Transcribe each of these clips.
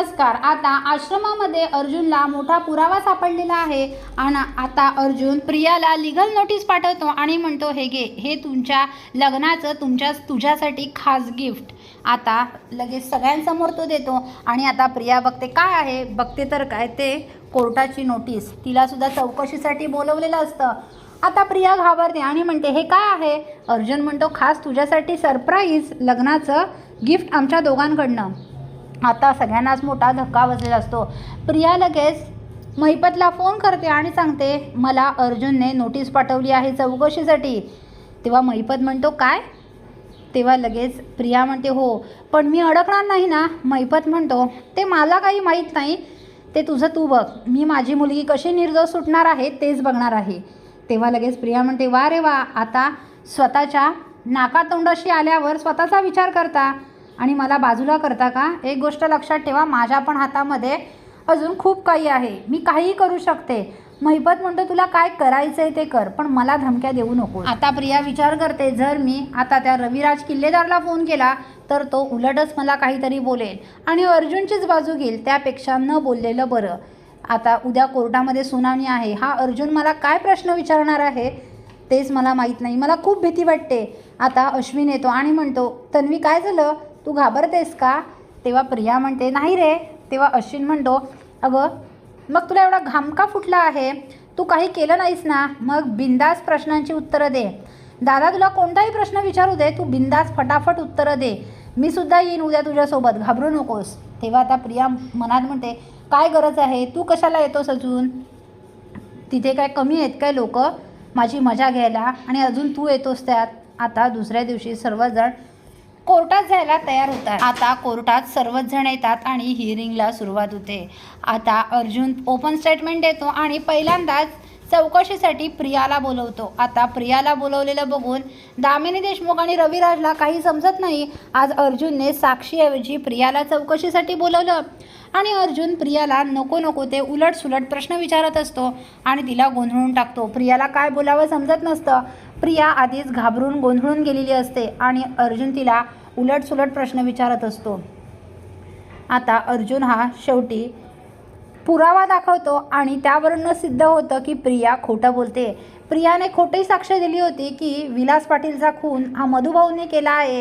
नमस्कार. आता आश्रमामध्ये अर्जुनला मोठा पुरावा सापडलेला आहे आणि आता अर्जुन प्रियाला लिगल नोटीस पाठवतो आणि म्हणतो हे घे हे तुमच्या लग्नाचं तुमच्या तुझ्यासाठी खास गिफ्ट आता लगेच सगळ्यांसमोर तो देतो आणि आता प्रिया बघते काय आहे? बघते तर काय ते कोर्टाची नोटीस तिलासुद्धा चौकशीसाठी बोलवलेलं असतं. आता प्रिया घाबरते आणि म्हणते हे काय आहे? अर्जुन म्हणतो खास तुझ्यासाठी सरप्राईज लग्नाचं गिफ्ट आमच्या दोघांकडनं. आता सगळ्यांनाच मोठा धक्का बसलेला असतो. प्रिया लगेच महिपतला फोन करते आणि सांगते मला अर्जुनने नोटीस पाठवली आहे चौकशीसाठी. तेव्हा महिपत म्हणतो काय? तेव्हा लगेच प्रिया म्हणते हो पण मी अडकणार नाही ना? महिपत म्हणतो ते मला काही माहीत नाही. ते तुझं तू बघ. मी माझी मुलगी कशी निर्दोष सुटणार आहे तेच बघणार आहे. तेव्हा लगेच प्रिया म्हणते वा रे वा आता स्वतःच्या नाकातोंडाशी आल्यावर स्वतःचा विचार करता. आणि मला बाजूला करता का? एक गोष्ट लक्षात ठेवा माझ्या पण हातामध्ये अजून खूप काही आहे. मी काहीही करू शकते. महिपत म्हणतो तुला काय करायचं आहे ते कर पण मला धमक्या देऊ नको आता प्रिया विचार करते जर मी आता त्या रविराज किल्लेदारला फोन केला तर तो उलटच मला काहीतरी बोलेल आणि अर्जुनचीच बाजू घेईल त्यापेक्षा न बोललेलं बरं. आता उद्या कोर्टामध्ये सुनावणी आहे. हा अर्जुन मला काय प्रश्न विचारणार आहे तेच मला माहीत नाही. मला खूप भीती वाटते. आता अश्विन येतो आणि म्हणतो तन्वी काय झालं? तू घाबरतेस का? तेव्हा प्रिया म्हणते नाही रे. तेव्हा अश्विन म्हणतो अगं मग तुला एवढा घाम का फुटला आहे? तू काही केलं नाहीस ना? मग बिंदास प्रश्नांची उत्तरं दे. दादा तुला कोणताही प्रश्न विचारू दे. तू बिंदास फटाफट उत्तरं दे. मी सुद्धा येईन उद्या तुझ्यासोबत. घाबरू नकोस. तेव्हा आता प्रिया मनात म्हणते काय गरज आहे? तू कशाला येतोस अजून? तिथे काय कमी आहेत काय लोक? माझी मजा घ्यायला आणि अजून तू येतोस त्यात? आता दुसऱ्या दिवशी सर्वजण कोर्टात जायला तयार होतात. आता कोर्टात सर्वच जण येतात आणि हिअरिंगला सुरुवात होते. आता अर्जुन ओपन स्टेटमेंट देतो आणि पहिल्यांदाच चौकशीसाठी प्रियाला बोलवतो. आता प्रियाला बोलवलेलं बघून दामिनी देशमुख आणि रविराजला काही समजत नाही. आज अर्जुनने साक्षीऐवजी प्रियाला चौकशीसाठी बोलवलं. आणि अर्जुन प्रियाला नको नको ते उलट सुलट प्रश्न विचारत असतो आणि तिला गोंधळून टाकतो. प्रियाला काय बोलावं समजत नसतं. प्रिया आधीच घाबरून गोंधळून गेलेली असते आणि अर्जुन तिला उलटसुलट प्रश्न विचारत असतो. आता अर्जुन हा शेवटी पुरावा दाखवतो आणि त्यावरून सिद्ध होतं की प्रिया खोटं बोलते. प्रियाने खोटी साक्ष दिली होती की विलास पाटीलचा खून हा मधुभाऊने केला आहे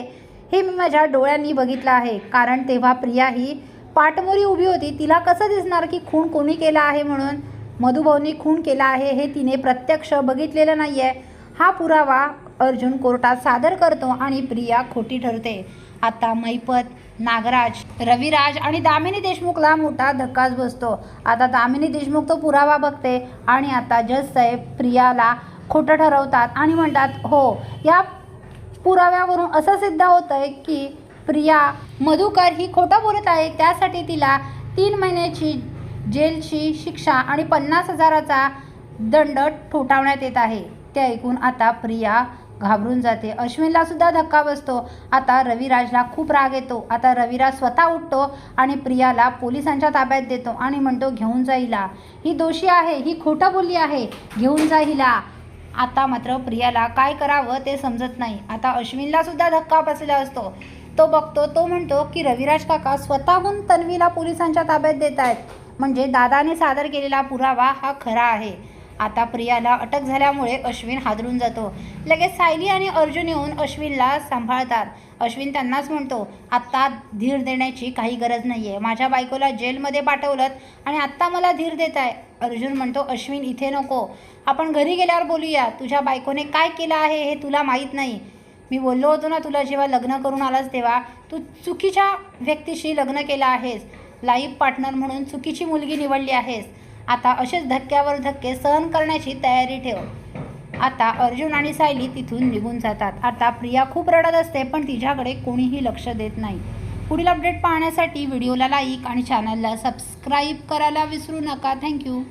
हे मी माझ्या डोळ्यांनी बघितलं आहे. कारण तेव्हा प्रिया ही पाठमोरी उभी होती तिला कसं दिसणार की खून कोणी केला आहे म्हणून? मधुभाऊनी खून केला आहे हे तिने प्रत्यक्ष बघितलेलं नाही आहे हा पुरावा अर्जुन कोर्टात सादर करतो आणि प्रिया खोटी ठरते. आता मैपत नागराज रविराज आणि दामिनी देशमुखला मोठा धक्काच बसतो. आता दामिनी देशमुख तो पुरावा बघते आणि आता जज साहेब प्रियाला खोटं ठरवतात आणि म्हणतात हो या पुराव्यावरून असं सिद्ध होतं आहे की प्रिया मधुकर ही खोटं बोलत आहे. त्यासाठी तिला तीन महिन्याची जेलची शिक्षा आणि पन्नास हजाराचा दंड ठोठावण्यात येत आहे. ते ऐकून आता प्रिया घाबरून जाते. अश्विनला सुद्धा धक्का बसतो. आता रविराजला खूप राग येतो. आता रविराज स्वतः उठतो आणि प्रियाला पोलिसांच्या ताब्यात देतो आणि म्हणतो घेऊन जा हिला ही दोषी आहे. ही खोटं बोलली आहे. घेऊन जा हिला आता मात्र प्रियाला काय करावं ते समजत नाही. आता अश्विनला सुद्धा धक्का बसला असतो. तो बघतो तो म्हणतो की रविराज काका स्वतःहून तन्वीला पोलिसांच्या ताब्यात देत आहेत म्हणजे दादाने सादर केलेला पुरावा हा खरा आहे. आता प्रियाला अटक झाल्यामुळे अश्विन हादरून जातो. लगेच सायली आणि अर्जुन येऊन अश्विनला सांभाळतात. अश्विन त्यांनाच म्हणतो आत्ता धीर देण्याची काही गरज नाही आहे माझ्या बायकोला जेलमध्ये पाठवलं आणि आत्ता मला धीर देत आहे अर्जुन म्हणतो अश्विन इथे नको. आपण घरी गेल्यावर बोलूया. तुझ्या बायकोने काय केलं आहे हे तुला माहीत नाही. मी बोललो होतो ना तुला जेव्हा लग्न करून आलास तेव्हा. तू चुकीच्या व्यक्तीशी लग्न केलं आहेस. लाईफ पार्टनर म्हणून चुकीची मुलगी निवडली आहेस. आता असेच धक्क्यावर धक्के सहन करण्याची तयारी ठेव. आता अर्जुन आणि सायली तिथून निघून जातात. आता प्रिया खूप रडत असते पण तिच्याकडे कोणीही लक्ष देत नाही. पुढील अपडेट पाहण्यासाठी व्हिडिओला लाईक आणि चॅनलला सबस्क्राईब करायला विसरू नका. थँक्यू